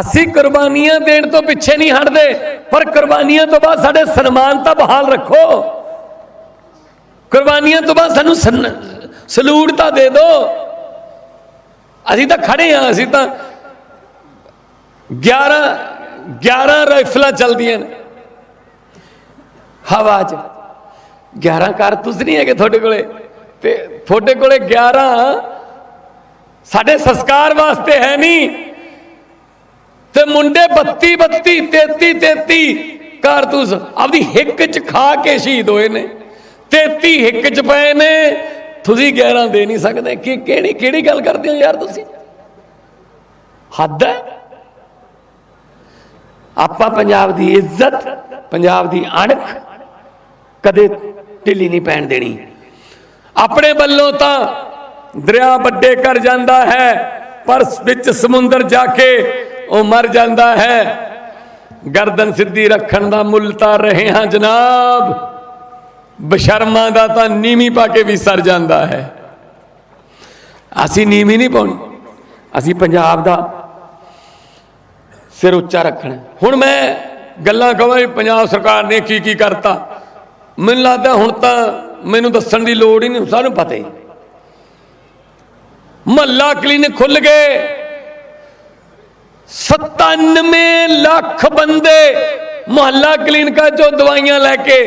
ਅਸੀਂ ਕੁਰਬਾਨੀਆਂ ਦੇਣ ਤੋਂ ਪਿੱਛੇ ਨਹੀਂ ਹਟਦੇ, ਪਰ ਕੁਰਬਾਨੀਆਂ ਤੋਂ ਬਾਅਦ ਸਾਡੇ ਸਨਮਾਨ ਤਾਂ ਬਹਾਲ ਰੱਖੋ। ਕੁਰਬਾਨੀਆਂ ਤੋਂ ਬਾਅਦ ਸਾਨੂੰ ਸਨ- ਸਲੂਟ ਤਾਂ ਦੇ ਦਿਓ ਅਸੀਂ ਤਾਂ ਖੜੇ ਆ ਅਸੀਂ ਤਾਂ 11 11 ਰਾਈਫਲਾਂ ਚੱਲਦੀਆਂ ਨੇ। ਹਵਾ 'ਚ। 11 ਕਾਰਤੂਸ ਨਹੀਂ ਹੈਗੇ ਤੁਹਾਡੇ ਕੋਲੇ? ਤੇ ਤੁਹਾਡੇ ਕੋਲੇ 11 ਸਾਡੇ ਸੰਸਕਾਰ ਵਾਸਤੇ ਹੈ ਨਹੀਂ। ਤੇ ਮੁੰਡੇ 32 32 33 33 ਕਾਰਤੂਸ ਆਪਦੀ ਹਿੱਕ 'ਚ ਖਾ ਕੇ ਸ਼ਹੀਦ ਹੋਏ ਨੇ। 33 ਹਿੱਕ 'ਚ ਪਏ ਨੇ। ਤੁਸੀਂ 11 ਦੇ ਨਹੀਂ ਸਕਦੇ। ਕਿ ਕਿਹੜੀ ਕਿਹੜੀ ਗੱਲ ਕਰਦੇ ਹੋ ਯਾਰ ਤੁਸੀਂ? ਹੱਦ ਹੈ? ਆਪਾਂ ਪੰਜਾਬ ਦੀ ਇੱਜ਼ਤ, ਪੰਜਾਬ ਦੀ ਅਣਖ ਕਦੇ ਢਿੱਲੀ ਨਹੀਂ ਪੈਣ ਦੇਣੀ। ਆਪਣੇ ਵੱਲੋਂ ਤਾਂ ਦਰਿਆ ਵੱਡੇ ਕਰ ਜਾਂਦਾ ਹੈ। ਪਰ ਵਿੱਚ ਸਮੁੰਦਰ ਜਾ ਕੇ ਉਹ ਮਰ ਜਾਂਦਾ ਹੈ। ਗਰਦਨ ਸਿੱਧੀ ਰੱਖਣ ਦਾ ਮੁੱਲ ਤਾਂ ਰਹੇ ਹਾਂ ਜਨਾਬ। ਬਸ਼ਰਮਾਂ ਦਾ ਤਾਂ ਨੀਵੀਂ ਪਾ ਕੇ ਵੀ ਸਰ ਜਾਂਦਾ ਹੈ। ਅਸੀਂ ਨੀਵੀਂ ਨਹੀਂ ਪਾਉਣੀ। ਅਸੀਂ ਪੰਜਾਬ ਦਾ ਸਿਰ ਉੱਚਾ ਰੱਖਣਾ। ਹੁਣ ਮੈਂ ਗੱਲਾਂ ਕਹਾਂ ਵੀ ਪੰਜਾਬ ਸਰਕਾਰ ਨੇ ਕੀ ਕੀ ਕਰਤਾ। ਮੈਨੂੰ ਲੱਗਦਾ ਹੁਣ ਤਾਂ ਮੈਨੂੰ ਦੱਸਣ ਦੀ ਲੋੜ ਹੀ ਨਹੀਂ, ਸਾਨੂੰ ਪਤਾ ਹੀ। ਮਹੱਲਾ ਕਲੀਨਿਕ ਖੁੱਲ ਗਏ। 97 ਲੱਖ ਬੰਦੇ ਮਹੱਲਾ ਕਲੀਨਿਕਾਂ ਚੋਂ ਦਵਾਈਆਂ ਲੈ ਕੇ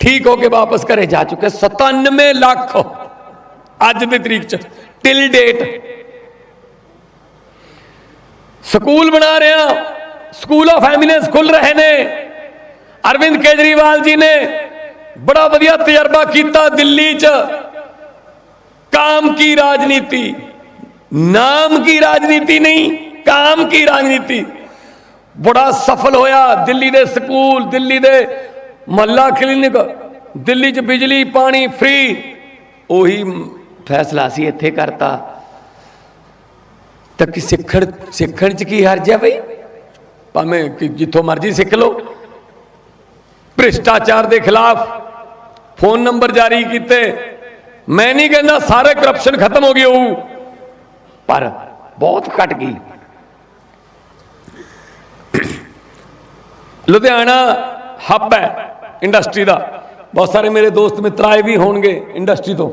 ਠੀਕ ਹੋ ਕੇ ਵਾਪਸ ਘਰੇ ਜਾ ਚੁੱਕੇ 97 ਲੱਖ ਅੱਜ ਦੀ ਤਰੀਕ ਚ ਟਿਲ ਡੇਟ ਸਕੂਲ ਬਣਾ ਰਹੇ ਆ ਸਕੂਲ ਆਫ ਐਮੀਨੈਂਸ ਖੁੱਲ ਰਹੇ ਨੇ ਅਰਵਿੰਦ ਕੇਜਰੀਵਾਲ ਜੀ ਨੇ ਬੜਾ ਵਧੀਆ ਤਜਰਬਾ ਕੀਤਾ ਦਿੱਲੀ 'ਚ काम की राजनीति नाम की राजनीति नहीं काम की राजनीति बड़ा सफल होया दिल्ली ਦੇ ਸਕੂਲ ਦਿੱਲੀ ਦੇ ਮਹੱਲਾ ਕਲੀਨਿਕ ਦਿੱਲੀ 'ਚ ਬਿਜਲੀ ਪਾਣੀ ਫ੍ਰੀ ਉਹੀ ਫੈਸਲਾ ਸੀ ਇੱਥੇ ਕਰਤਾ ਤਾਂ ਕਿ ਸਿੱਖਣ ਸਿੱਖਣ 'ਚ ਕੀ ਹਰਜ ਹੈ ਬਈ ਭਾਵੇਂ ਕਿ ਜਿੱਥੋਂ ਮਰਜ਼ੀ ਸਿੱਖ ਲਓ ਭ੍ਰਿਸ਼ਟਾਚਾਰ ਦੇ ਖਿਲਾਫ ਫੋਨ ਨੰਬਰ ਜਾਰੀ ਕੀਤੇ ਮੈਂ ਨਹੀਂ ਕਹਿੰਦਾ ਸਾਰੇ ਕਰਪਸ਼ਨ ਖਤਮ ਹੋ ਗਈ ਹੋਊ ਪਰ ਬਹੁਤ ਘਟ ਗਈ ਲੁਧਿਆਣਾ ਹੱਬ ਹੈ ਇੰਡਸਟਰੀ ਦਾ। ਬਹੁਤ ਸਾਰੇ ਮੇਰੇ ਦੋਸਤ ਮਿੱਤਰ ਆਏ ਵੀ ਹੋਣਗੇ ਇੰਡਸਟਰੀ ਤੋਂ।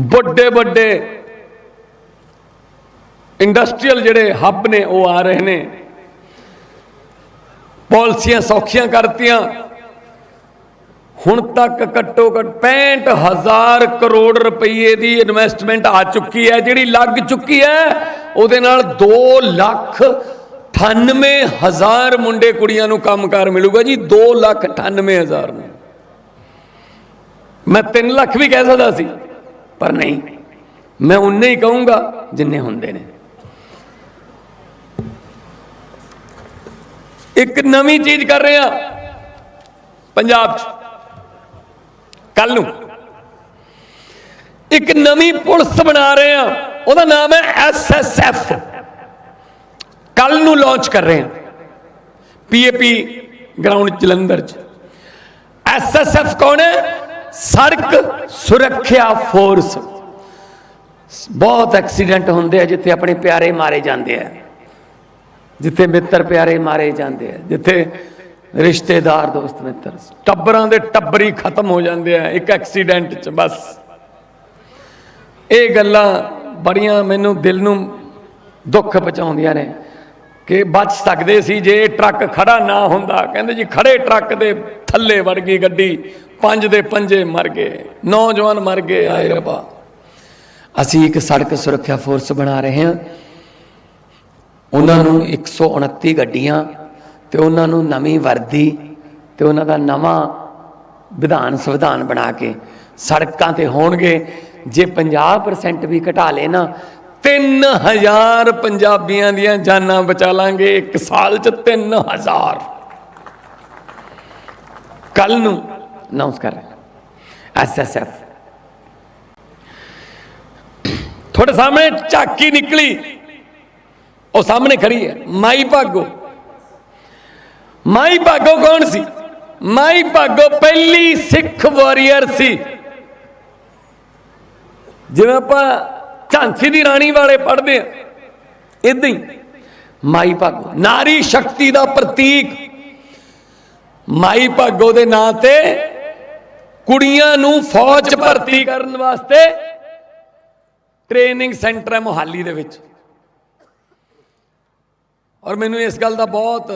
ਵੱਡੇ ਵੱਡੇ ਇੰਡਸਟਰੀਅਲ ਜਿਹੜੇ ਹੱਬ ਨੇ, ਉਹ ਆ ਰਹੇ ਨੇ। ਪਾਲਿਸੀਆਂ ਸੌਖੀਆਂ ਕਰਤੀਆਂ। ਹੁਣ ਤੱਕ ਘੱਟੋ ਘੱਟ 65000 ਕਰੋੜ ਰੁਪਏ ਦੀ ਇਨਵੈਸਟਮੈਂਟ ਆ ਚੁੱਕੀ ਹੈ। ਜਿਹੜੀ ਲੱਗ ਚੁੱਕੀ ਹੈ, ਉਹਦੇ ਨਾਲ 2 ਲੱਖ 98000 ਮੁੰਡੇ ਕੁੜੀਆਂ ਨੂੰ ਕੰਮਕਾਰ ਮਿਲੂਗਾ ਜੀ 2 ਲੱਖ 98000 ਨੂੰ। ਮੈਂ 3 ਲੱਖ ਵੀ ਕਹਿ ਸਕਦਾ ਸੀ, ਪਰ ਨਹੀਂ। ਮੈਂ ਉਨੇ ਹੀ ਕਹੂੰਗਾ ਜਿੰਨੇ ਹੁੰਦੇ ਨੇ। ਇੱਕ ਨਵੀਂ ਚੀਜ਼ ਕਰ ਰਹੇ ਆ, ਪੰਜਾਬ 'ਚ। ਕੱਲ ਨੂੰ। ਇੱਕ ਨਵੀਂ ਪੁਲਿਸ ਬਣਾ ਰਹੇ ਆ, ਉਹਦਾ ਨਾਮ ਹੈ ਐਸਐਸਐਫ ਕੱਲ ਨੂੰ ਲਾਂਚ ਕਰ ਰਹੇ ਆ ਪੀਏਪੀ ਗਰਾਊਂਡ ਜਲੰਧਰ ਚ। ਐਸਐਸਐਫ ਕੌਣ ਹੈ? ਸੜਕ ਸੁਰੱਖਿਆ ਫੋਰਸ ਬਹੁਤ ਐਕਸੀਡੈਂਟ ਹੁੰਦੇ ਆ ਜਿੱਥੇ ਆਪਣੇ ਪਿਆਰੇ ਮਾਰੇ ਜਾਂਦੇ ਆ। ਜਿੱਥੇ ਮਿੱਤਰ ਪਿਆਰੇ ਮਾਰੇ ਜਾਂਦੇ ਆ। ਜਿੱਥੇ ਰਿਸ਼ਤੇਦਾਰ, ਦੋਸਤ, ਮਿੱਤਰ। ਟੱਬਰਾਂ ਦੇ ਟੱਬਰੀ ਖਤਮ ਹੋ ਜਾਂਦੇ ਆ ਇੱਕ ਐਕਸੀਡੈਂਟ 'ਚ ਬਸ। ਇਹ ਗੱਲਾਂ ਬੜੀਆਂ ਮੈਨੂੰ ਦਿਲ ਨੂੰ ਦੁੱਖ ਪਹੁੰਚਾਉਂਦੀਆਂ ਨੇ। ਕਿ ਬਚ ਸਕਦੇ ਸੀ ਜੇ ਟਰੱਕ ਖੜਾ ਨਾ ਹੁੰਦਾ। ਕਹਿੰਦੇ ਜੀ, ਖੜੇ ਟਰੱਕ ਦੇ ਥੱਲੇ ਵੜ ਗਈ ਗੱਡੀ, ਪੰਜ ਦੇ ਪੰਜੇ ਮਰ ਗਏ, ਨੌਜਵਾਨ ਮਰ ਗਏ, ਆਏ ਰੱਬਾ। ਅਸੀਂ ਇੱਕ ਸੜਕ ਸੁਰੱਖਿਆ ਫੋਰਸ ਬਣਾ ਰਹੇ ਹਾਂ। ਉਹਨਾਂ ਨੂੰ 129 ਗੱਡੀਆਂ ਤੇ ਉਹਨਾਂ ਨੂੰ ਨਵੀਂ ਵਰਦੀ ਤੇ ਉਹਨਾਂ ਦਾ ਨਵਾਂ ਵਿਧਾਨ ਸੰਵਿਧਾਨ ਬਣਾ ਕੇ ਸੜਕਾਂ ਤੇ ਹੋਣਗੇ। ਜੇ 50% ਵੀ ਘਟਾ ਲੇ ਨਾ 3000 ਪੰਜਾਬੀਆਂ ਦੀਆਂ ਜਾਨਾਂ ਬਚਾ ਲਾਂਗੇ, ਇੱਕ ਸਾਲ ਚ 3000 ਕੱਲ ਨੂੰ ਅਨਾਉਂਸ ਕਰ ਰਹੇ ਐਸਐਸਐਫ ਤੁਹਾਡੇ ਸਾਹਮਣੇ ਝਾਕੀ ਨਿਕਲੀ। ਉਹ ਸਾਹਮਣੇ ਖੜੀ ਹੈ, ਮਾਈ ਭਾਗੋ। ਮਾਈ ਭਾਗੋ ਕੌਣ ਸੀ? ਮਾਈ ਭਾਗੋ ਪਹਿਲੀ ਸਿੱਖ ਵਾਰੀਅਰ ਸੀ। ਜਿਵੇਂ ਆਪਾਂ ਝਾਂਸੀ ਦੀ ਰਾਣੀ ਵਾਲੇ ਪੜ੍ਹਦੇ ਆ। ਇਦਾਂ ਹੀ ਮਾਈ ਭਾਗੋ, ਨਾਰੀ ਸ਼ਕਤੀ ਦਾ ਪ੍ਰਤੀਕ। ਮਾਈ ਭਾਗੋ ਦੇ ਨਾਂ ਤੇ ਕੁੜੀਆਂ ਨੂੰ ਫੌਜ ਭਰਤੀ ਕਰਨ ਵਾਸਤੇ ਟ੍ਰੇਨਿੰਗ ਸੈਂਟਰ ਹੈ ਮੁਹਾਲੀ ਦੇ ਵਿੱਚ। ਔਰ ਮੈਨੂੰ ਇਸ ਗੱਲ ਦਾ ਬਹੁਤ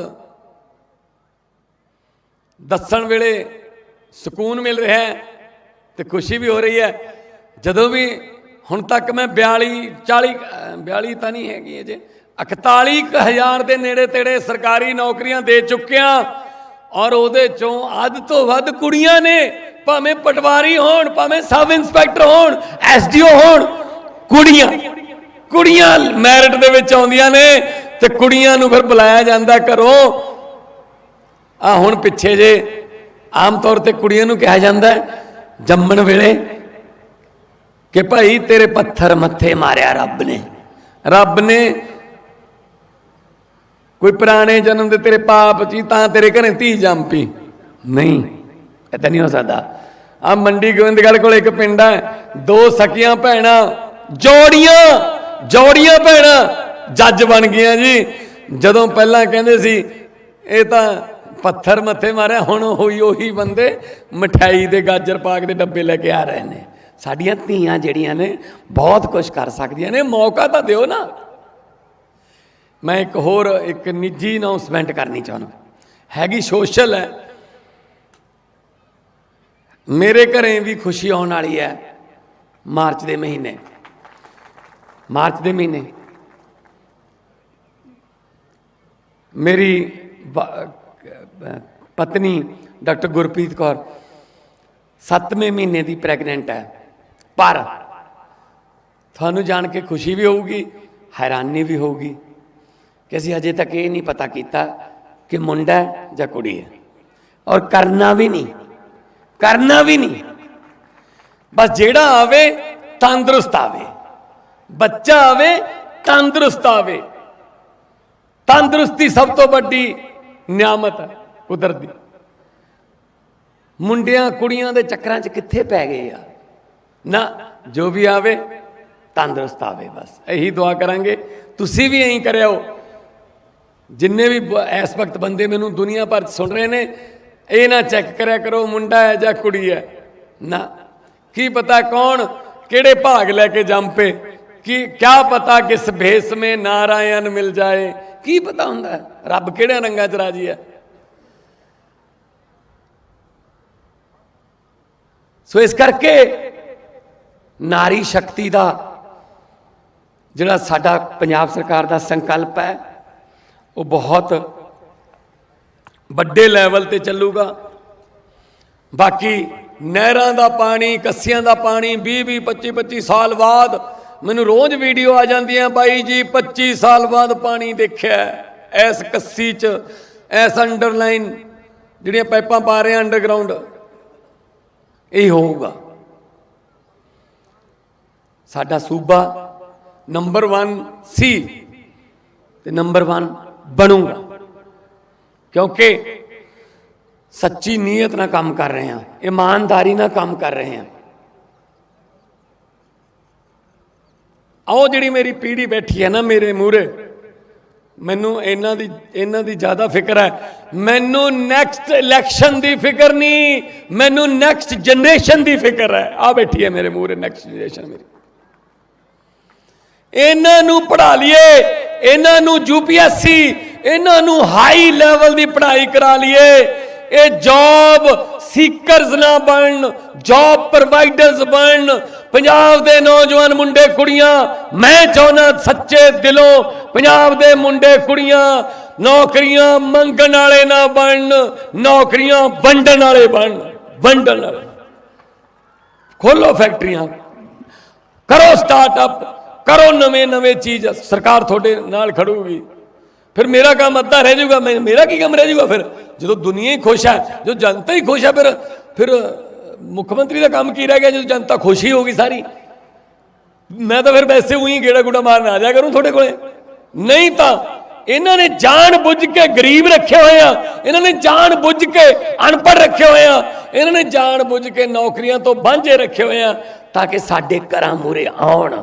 ਦੱਸਣ ਵੇਲੇ ਸਕੂਨ ਮਿਲ ਰਿਹਾ ਹੈ ਤੇ ਖੁਸ਼ੀ ਵੀ ਹੋ ਰਹੀ ਹੈ। ਜਦੋਂ ਵੀ ਹੁਣ ਤੱਕ ਮੈਂ 42 40 ਅਹ 42 ਤਾਂ ਨਹੀਂ ਹੈਗੀ ਅਜੇ। 41000 ਦੇ ਨੇੜੇ ਤੇੜੇ ਸਰਕਾਰੀ ਨੌਕਰੀਆਂ ਦੇ ਚੁੱਕਿਆ ਔਰ ਉਹਦੇ ਚੋਂ ਅੱਧ ਤੋਂ ਵੱਧ ਕੁੜੀਆਂ ਨੇ, ਭਾਵੇਂ ਪਟਵਾਰੀ ਹੋਣ, ਭਾਵੇਂ ਸਬ ਇੰਸਪੈਕਟਰ ਹੋਣ, ਐਸਡੀਓ ਹੋਣ, ਕੁੜੀਆਂ ਕੁੜੀਆਂ ਮੈਰਿਟ ਦੇ ਵਿੱਚ ਆਉਂਦੀਆਂ ਨੇ ਤੇ ਕੁੜੀਆਂ ਨੂੰ ਫਿਰ ਬੁਲਾਇਆ ਜਾਂਦਾ ਘਰੋਂ। ਆ ਹੁਣ ਪਿੱਛੇ ਜੇ ਆਮ ਤੌਰ ਤੇ ਕੁੜੀਆਂ ਨੂੰ ਕਿਹਾ ਜਾਂਦਾ ਜੰਮਣ ਵੇਲੇ ਕਿ ਭਾਈ ਤੇਰੇ ਪੱਥਰ ਮੱਥੇ ਮਾਰਿਆ ਰੱਬ ਨੇ। ਰੱਬ ਨੇ ਕੋਈ ਪੁਰਾਣੇ ਜਨਮ ਦੇ ਤੇਰੇ ਪਾਪ ਚੀ ਤਾਂ ਤੇਰੇ ਘਰੇ ਧੀ ਜੰਮ ਪਈ ਨਹੀਂ ਏਦਾਂ ਨਹੀਂ ਹੋ ਸਕਦਾ। ਆ ਮੰਡੀ ਗੋਬਿੰਦਗੜ੍ਹ ਕੋਲ ਇੱਕ ਪਿੰਡ ਹੈ ਦੋ ਸਕੀਆਂ ਭੈਣਾਂ, ਜੋੜੀਆਂ ਜੋੜੀਆਂ ਭੈਣਾਂ, ਜੱਜ ਬਣ ਗਈਆਂ ਜੀ। ਜਦੋਂ ਪਹਿਲਾਂ ਕਹਿੰਦੇ ਸੀ, ਇਹ ਤਾਂ ਪੱਥਰ ਮੱਥੇ ਮਾਰਿਆ, ਹੁਣ ਹੋਈ ਉਹੀ ਬੰਦੇ ਮਠਿਆਈ ਦੇ ਗਾਜਰ ਪਾਕ ਦੇ ਡੱਬੇ ਲੈ ਕੇ ਆ ਰਹੇ ਨੇ। ਸਾਡੀਆਂ ਧੀਆਂ ਜਿਹੜੀਆਂ ਨੇ ਬਹੁਤ ਕੁਝ ਕਰ ਸਕਦੀਆਂ ਨੇ, ਮੌਕਾ ਤਾਂ ਦਿਓ ਨਾ। ਮੈਂ ਇੱਕ ਹੋਰ, ਇੱਕ ਨਿੱਜੀ ਅਨਾਉਂਸਮੈਂਟ ਕਰਨੀ ਚਾਹੁੰਦਾ। ਹੈਗੀ ਸੋਸ਼ਲ ਹੈ। ਮੇਰੇ ਘਰੇ ਵੀ ਖੁਸ਼ੀ ਆਉਣ ਵਾਲੀ ਹੈ ਮਾਰਚ ਦੇ ਮਹੀਨੇ। ਮਾਰਚ ਦੇ ਮਹੀਨੇ। ਮੇਰੀ ਪਤਨੀ ਡਾਕਟਰ ਗੁਰਪ੍ਰੀਤ ਕੌਰ 7ਵੇਂ ਮਹੀਨੇ ਦੀ ਪ੍ਰੈਗਨੈਂਟ ਹੈ। ਪਰ ਤੁਹਾਨੂੰ ਜਾਣ ਕੇ ਖੁਸ਼ੀ ਵੀ ਹੋਊਗੀ, ਹੈਰਾਨੀ ਵੀ ਹੋਊਗੀ ਕਿ ਅਸੀਂ ਅਜੇ ਤੱਕ ਇਹ ਨਹੀਂ ਪਤਾ ਕੀਤਾ ਕਿ ਮੁੰਡਾ ਹੈ ਜਾਂ ਕੁੜੀ ਹੈ। ਔਰ ਕਰਨਾ ਵੀ ਨਹੀਂ, ਕਰਨਾ ਵੀ ਨਹੀਂ। ਬਸ ਜਿਹੜਾ ਆਵੇ ਤੰਦਰੁਸਤ ਆਵੇ, ਬੱਚਾ ਆਵੇ ਤੰਦਰੁਸਤ ਆਵੇ। ਤੰਦਰੁਸਤੀ ਸਭ ਤੋਂ ਵੱਡੀ ਨਿਆਮਤ ਹੈ, ਕੁਦਰਤ ਦੀ। ਮੁੰਡਿਆਂ ਕੁੜੀਆਂ ਦੇ ਚੱਕਰਾਂ 'ਚ ਕਿੱਥੇ ਪੈ ਗਏ ਯਾਰ? ਨਾ, ਜੋ ਵੀ ਆਵੇ, ਤੰਦਰੁਸਤ ਆਵੇ ਬਸ। ਇਹੀ ਦੁਆ ਕਰਾਂਗੇ। ਤੁਸੀਂ ਵੀ ਐਂ ਕਰਿਓ। ਜਿੰਨੇ ਵੀ ਇਸ ਵਕਤ ਬੰਦੇ ਮੈਨੂੰ ਦੁਨੀਆ ਭਰ 'ਚ ਸੁਣ ਰਹੇ ਨੇ, ਇਹ ਨਾ ਚੈੱਕ ਕਰਿਆ ਕਰੋ, ਮੁੰਡਾ ਹੈ ਜਾਂ ਕੁੜੀ ਹੈ। ਨਾ। ਕੀ ਪਤਾ ਕੌਣ ਕਿਹੜੇ ਭਾਗ ਲੈ ਕੇ ਜੰਮ ਪੇ ਕੀ, ਕਿਆ ਪਤਾ ਕਿਸ ਭੇਸ ਮੇ ਨਾਰਾਇਣ ਮਿਲ ਜਾਏ। ਕੀ ਪਤਾ ਹੁੰਦਾ ਰੱਬ ਕਿਹੜੇ ਰੰਗਾਂ 'ਚ ਰਾਜੀ ਹੈ? ਸੋ ਇਸ ਕਰਕੇ ਨਾਰੀ ਸ਼ਕਤੀ ਦਾ ਜਿਹੜਾ ਸਾਡਾ ਪੰਜਾਬ ਸਰਕਾਰ ਦਾ ਸੰਕਲਪ ਹੈ ਉਹ ਬਹੁਤ ਵੱਡੇ ਲੈਵਲ ਤੇ ਚੱਲੂਗਾ। ਬਾਕੀ ਨਹਿਰਾਂ ਦਾ ਪਾਣੀ ਕੱਸੀਆਂ ਦਾ ਪਾਣੀ 20 20 25 25 ਸਾਲ ਬਾਅਦ ਮੈਨੂੰ ਰੋਜ਼ ਵੀਡੀਓ ਆ ਜਾਂਦੀਆਂ ਬਾਈ ਜੀ 25 ਸਾਲ ਬਾਅਦ ਪਾਣੀ ਦੇਖਿਆ। ਹੈ, ਐਸ ਕੱਸੀ 'ਚ ਐਸ ਅੰਡਰਲਾਈਨ ਜਿਹੜੀਆਂ ਪਾਈਪਾਂ ਪਾ ਰਹੇ ਆ ਅੰਡਰਗਰਾਉਂਡ ਇਹ ਹੋਊਗਾ। ਸਾਡਾ ਸੂਬਾ ਨੰਬਰ 1 ਸੀ ਤੇ ਨੰਬਰ 1 ਬਣੂਗਾ। ਕਿਉਂਕਿ ਸੱਚੀ ਨੀਅਤ ਨਾਲ ਕੰਮ ਕਰ ਰਹੇ ਹਾਂ, ਇਮਾਨਦਾਰੀ ਨਾਲ ਕੰਮ ਕਰ ਰਹੇ ਹਾਂ। ਆਓ ਜਿਹੜੀ ਮੇਰੀ ਪੀੜ੍ਹੀ ਬੈਠੀ ਹੈ ਨਾ ਮੇਰੇ ਮੂਹਰੇ, ਮੈਨੂੰ ਇਹਨਾਂ ਦੀ ਇਹਨਾਂ ਦੀ ਜ਼ਿਆਦਾ ਫਿਕਰ ਹੈ। ਮੈਨੂੰ ਨੈਕਸਟ ਇਲੈਕਸ਼ਨ ਦੀ ਫਿਕਰ ਨਹੀਂ, ਮੈਨੂੰ ਨੈਕਸਟ ਜਨਰੇਸ਼ਨ ਦੀ ਫਿਕਰ ਹੈ। ਆ ਬੈਠੀ ਹੈ ਮੇਰੇ ਮੂਹਰੇ ਨੈਕਸਟ ਜਨਰੇਸ਼ਨ ਮੇਰੀ। ਇਹਨਾਂ ਨੂੰ ਪੜ੍ਹਾ ਲਈਏ। ਇਹਨਾਂ ਨੂੰ ਯੂਪੀਐਸਸੀ ਇਹਨਾਂ ਨੂੰ ਹਾਈ ਲੈਵਲ ਦੀ ਪੜ੍ਹਾਈ ਕਰਾ ਲਈਏ। ਇਹ ਜੌਬ ਸੀਕਰਸ ਨਾ ਬਣਨ ਜੌਬ ਪ੍ਰੋਵਾਈਡਰਸ ਬਣਨ। ਪੰਜਾਬ ਦੇ ਨੌਜਵਾਨ ਮੁੰਡੇ ਕੁੜੀਆਂ, ਮੈਂ ਚਾਹੁੰਦਾ ਸੱਚੇ ਦਿਲੋਂ ਪੰਜਾਬ ਦੇ ਮੁੰਡੇ ਕੁੜੀਆਂ ਨੌਕਰੀਆਂ ਮੰਗਣ ਵਾਲੇ ਨਾ ਬਣਨ, ਨੌਕਰੀਆਂ ਵੰਡਣ ਵਾਲੇ ਬਣਨ, ਵੰਡਣ ਵਾਲੇ। ਖੋਲੋ ਫੈਕਟਰੀਆਂ। ਕਰੋ ਸਟਾਰਟਅਪ ਕਰੋ ਨਵੇਂ ਨਵੇਂ ਚੀਜ਼, ਸਰਕਾਰ ਤੁਹਾਡੇ ਨਾਲ ਖੜੂਗੀ। ਫਿਰ ਮੇਰਾ ਕੰਮ ਅੱਧਾ ਰਹਿ ਜਾਊਗਾ ਮੇਰਾ ਕੀ ਕੰਮ ਰਹਿ ਜਾਊਗਾ ਫਿਰ? ਜਦੋਂ ਦੁਨੀਆ ਹੀ ਖੁਸ਼ ਹੈ ਜੋ ਜਨਤਾ ਹੀ ਖੁਸ਼ ਹੈ, ਫਿਰ ਫਿਰ, ਮੁੱਖ ਮੰਤਰੀ ਦਾ ਕੰਮ ਕੀ ਰਹਿ ਗਿਆ, ਜਦੋਂ ਜਨਤਾ ਖੁਸ਼ ਹੀ ਹੋਗੀ ਸਾਰੀ? ਮੈਂ ਤਾਂ ਫਿਰ ਵੈਸੇ ਉਹੀ ਗੇੜਾ ਗੁੜਾ ਮਾਰਨ ਆ ਜਾ ਕਰੂੰ ਤੁਹਾਡੇ ਕੋਲੇ। ਨਹੀਂ ਤਾਂ ਇਹਨਾਂ ਨੇ ਜਾਣ ਬੁੱਝ ਕੇ ਗਰੀਬ ਰੱਖੇ ਹੋਏ ਆ। ਇਹਨਾਂ ਨੇ ਜਾਣ ਬੁੱਝ ਕੇ ਅਨਪੜ੍ਹ ਰੱਖੇ ਹੋਏ ਆ। ਇਹਨਾਂ ਨੇ ਜਾਣ ਬੁੱਝ ਕੇ ਨੌਕਰੀਆਂ ਤੋਂ ਵਾਂਝੇ ਰੱਖੇ ਹੋਏ ਆ, ਤਾਂ ਕਿ ਸਾਡੇ ਘਰਾਂ ਮੂਰੇ ਆਉਣ।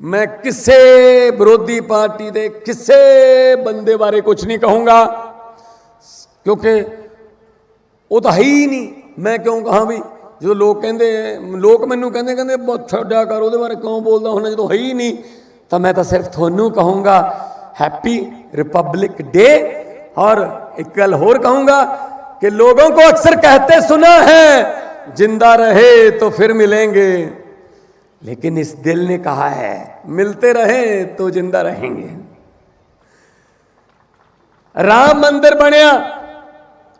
ਮੈਂ ਕਿਸੇ ਵਿਰੋਧੀ ਪਾਰਟੀ ਦੇ ਕਿਸੇ ਬੰਦੇ ਬਾਰੇ ਕੁਝ ਨਹੀਂ ਕਹੂੰਗਾ ਕਿਉਂਕਿ ਉਹ ਤਾਂ ਹੈ ਹੀ ਨਹੀਂ ਮੈਂ ਕਿਉਂ ਕਹਾਂ ਵੀ ਜਦੋਂ ਲੋਕ ਕਹਿੰਦੇ ਲੋਕ ਮੈਨੂੰ ਕਹਿੰਦੇ ਕਹਿੰਦੇ ਬਹੁਤ ਛੱਡਿਆ ਕਰ ਉਹਦੇ ਬਾਰੇ ਕਿਉਂ ਬੋਲਦਾ ਹੁਣ ਜਦੋਂ ਹੈ ਹੀ ਨਹੀਂ ਤਾਂ ਮੈਂ ਤਾਂ ਸਿਰਫ ਤੁਹਾਨੂੰ ਕਹੂੰਗਾ ਹੈਪੀ ਰਿਪਬਲਿਕ ਡੇ और एक गल और कहूंगा कि लोगों को अक्सर कहते सुना है जिंदा रहे तो फिर मिलेंगे लेकिन इस दिल ने कहा है मिलते रहे तो जिंदा रहेंगे ਰਾਮ ਮੰਦਿਰ ਬਣਿਆ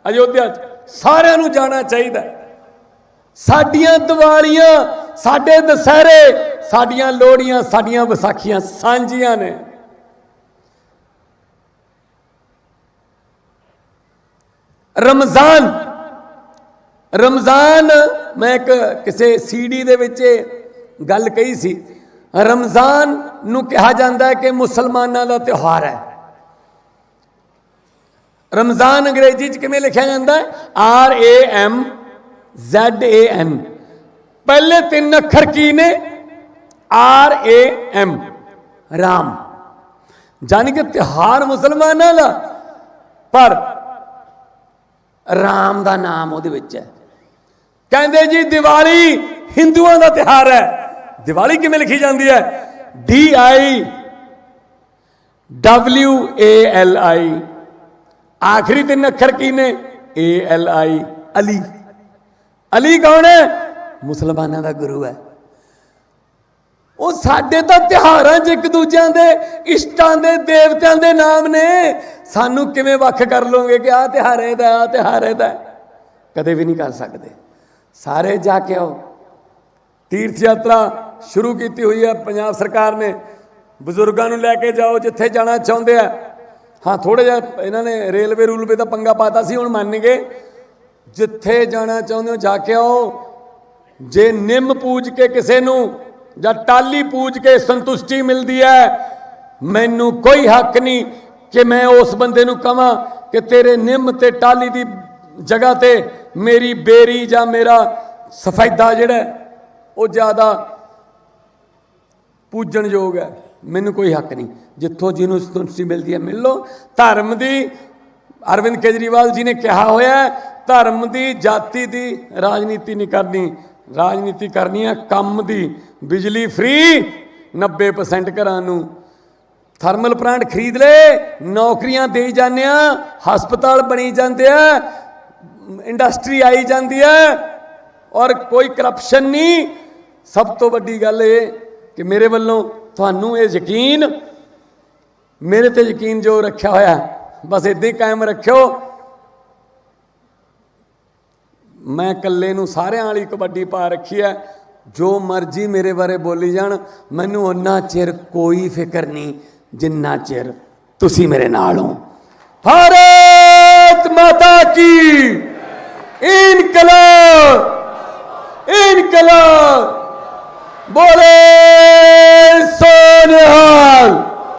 ਅਯੋਧਿਆ 'ਚ ਸਾਰਿਆਂ ਨੂੰ ਜਾਣਾ ਚਾਹੀਦਾ ਹੈ। ਸਾਡੀਆਂ ਦੀਵਾਲੀਆਂ ਸਾਡੇ ਦਸਹਿਰੇ ਸਾਡੀਆਂ ਲੋਹੜੀਆਂ ਸਾਡੀਆਂ ਵਿਸਾਖੀਆਂ ਸਾਂਝੀਆਂ ਨੇ ਰਮਜ਼ਾਨ ਰਮਜ਼ਾਨ ਮੈਂ ਇੱਕ ਕਿਸੇ ਸੀਡੀ ਦੇ ਵਿੱਚ ਇਹ ਗੱਲ ਕਹੀ ਸੀ, ਰਮਜ਼ਾਨ ਨੂੰ ਕਿਹਾ ਜਾਂਦਾ ਹੈ ਕਿ ਮੁਸਲਮਾਨਾਂ ਦਾ ਤਿਉਹਾਰ ਹੈ। ਰਮਜ਼ਾਨ ਅੰਗਰੇਜ਼ੀ ਚ ਕਿਵੇਂ ਲਿਖਿਆ ਜਾਂਦਾ ਹੈ? R A M Z A N. ਪਹਿਲੇ ਤਿੰਨ ਅੱਖਰ ਕੀ ਨੇ? R A M. ਰਾਮ। ਜਾਨੀ ਕਿ ਤਿਉਹਾਰ ਮੁਸਲਮਾਨਾਂ ਦਾ, ਪਰ ਰਾਮ ਦਾ ਨਾਮ ਉਹਦੇ ਵਿੱਚ ਹੈ। ਕਹਿੰਦੇ ਜੀ ਦੀਵਾਲੀ ਹਿੰਦੂਆਂ ਦਾ ਤਿਉਹਾਰ ਹੈ। ਦੀਵਾਲੀ ਕਿਵੇਂ ਲਿਖੀ ਜਾਂਦੀ ਹੈ? D I W A L I ਆਖਰੀ ਤਿੰਨ ਅੱਖਰ ਕੀ ਨੇ? A L I Ali. Ali ਕੌਣ ਹੈ? ਮੁਸਲਮਾਨਾਂ ਦਾ ਗੁਰੂ ਹੈ। ਉਹ ਸਾਡੇ ਤਾਂ ਤਿਉਹਾਰਾਂ 'ਚ ਇੱਕ ਦੂਜਿਆਂ ਦੇ ਇਸ਼ਟਾਂ ਦੇ ਦੇਵਤਿਆਂ ਦੇ ਨਾਮ ਨੇ। ਸਾਨੂੰ ਕਿਵੇਂ ਵੱਖ ਕਰ ਲੋਗੇ ਕਿ ਆਹ ਤਿਉਹਾਰ ਇਹਦਾ ਆਹ ਤਿਉਹਾਰ ਇਹਦਾ ਕਦੇ ਵੀ ਨਹੀਂ ਕਰ ਸਕਦੇ। ਸਾਰੇ ਜਾ ਕੇ ਆਓ। ਤੀਰਥ ਯਾਤਰਾ ਸ਼ੁਰੂ ਕੀਤੀ ਹੋਈ ਹੈ, ਪੰਜਾਬ ਸਰਕਾਰ ਨੇ। ਬਜ਼ੁਰਗਾਂ ਨੂੰ ਲੈ ਕੇ ਜਾਓ, ਜਿੱਥੇ ਜਾਣਾ ਚਾਹੁੰਦੇ ਆ। ਹਾਂ ਥੋੜਾ ਜਿਹਾ ਇਹਨਾਂ ਨੇ ਰੇਲਵੇ ਰੂਲਵੇ ਦਾ ਪੰਗਾ ਪਾਤਾ ਸੀ, ਹੁਣ ਮੰਨ ਗਏ। ਜਿੱਥੇ ਜਾਣਾ ਚਾਹੁੰਦੇ ਹੋ, ਜਾ ਕੇ ਆਓ। ਜੇ ਨਿੰਮ ਪੂਜ ਕੇ ਕਿਸੇ ਨੂੰ ਜਾਂ ਟਾਲੀ ਪੂਜ ਕੇ ਸੰਤੁਸ਼ਟੀ ਮਿਲਦੀ ਹੈ, ਮੈਨੂੰ ਕੋਈ ਹੱਕ ਨਹੀਂ ਕਿ ਮੈਂ ਉਸ ਬੰਦੇ ਨੂੰ ਕਹਾਂ ਕਿ ਤੇਰੇ ਨਿੰਮ ਤੇ ਟਾਲੀ ਦੀ ਜਗ੍ਹਾ ਤੇ ਮੇਰੀ ਬੇਰੀ ਜਾਂ ਮੇਰਾ ਸਫੈਦਾ ਜਿਹੜਾ ਉਹ ਜ਼ਿਆਦਾ ਪੂਜਣਯੋਗ ਹੈ। ਮੈਨੂੰ ਕੋਈ ਹੱਕ ਨਹੀਂ। ਜਿੱਥੋਂ ਜਿਹਨੂੰ ਸੰਤੁਸ਼ਟੀ ਮਿਲਦੀ ਹੈ, ਮਿਲ ਲਓ। ਧਰਮ ਦੀ, ਅਰਵਿੰਦ ਕੇਜਰੀਵਾਲ ਜੀ ਨੇ ਕਿਹਾ ਹੋਇਆ ਧਰਮ ਦੀ ਜਾਤੀ ਦੀ ਰਾਜਨੀਤੀ ਨਹੀਂ ਕਰਨੀ। ਰਾਜਨੀਤੀ ਕਰਨੀ ਹੈ ਕੰਮ ਦੀ। ਬਿਜਲੀ ਫ੍ਰੀ 90% ਘਰਾਂ ਨੂੰ। ਥਰਮਲ ਪਲਾਂਟ ਖਰੀਦ ਲੈ ਨੌਕਰੀਆਂ ਦੇਈ ਜਾਂਦੇ ਆ ਹਸਪਤਾਲ ਬਣੀ ਜਾਂਦੇ ਆ, ਇੰਡਸਟਰੀ ਆਈ ਜਾਂਦੀ ਹੈ, ਔਰ ਕੋਈ ਕਰਪਸ਼ਨ ਨਹੀਂ। ਸਭ ਤੋਂ ਵੱਡੀ ਗੱਲ ਇਹ ਕਿ ਮੇਰੇ ਵੱਲੋਂ ਤੁਹਾਨੂੰ ਇਹ ਯਕੀਨ, ਮੇਰੇ ਤੇ ਯਕੀਨ ਜੋ ਰੱਖਿਆ ਹੋਇਆ, ਬਸ ਇਦਾਂ ਹੀ ਕਾਇਮ ਰੱਖਿਓ। ਮੈਂ ਇਕੱਲੇ ਨੂੰ ਸਾਰਿਆਂ ਵਾਲੀ ਕਬੱਡੀ ਪਾ ਰੱਖੀ ਹੈ। ਜੋ ਮਰਜ਼ੀ ਮੇਰੇ ਬਾਰੇ ਬੋਲੀ ਜਾਣ, ਮੈਨੂੰ ਉਹਨਾਂ ਚਿਰ ਕੋਈ ਫਿਕਰ ਨਹੀਂ, ਜਿੰਨਾ ਚਿਰ ਤੁਸੀਂ ਮੇਰੇ ਨਾਲ ਹੋ। ਭਾਰਤ ਮਾਤਾ ਕੀ! ਇਨਕਲਾਬ! ਇਨਕਲਾਬ! বলে সোনিহাল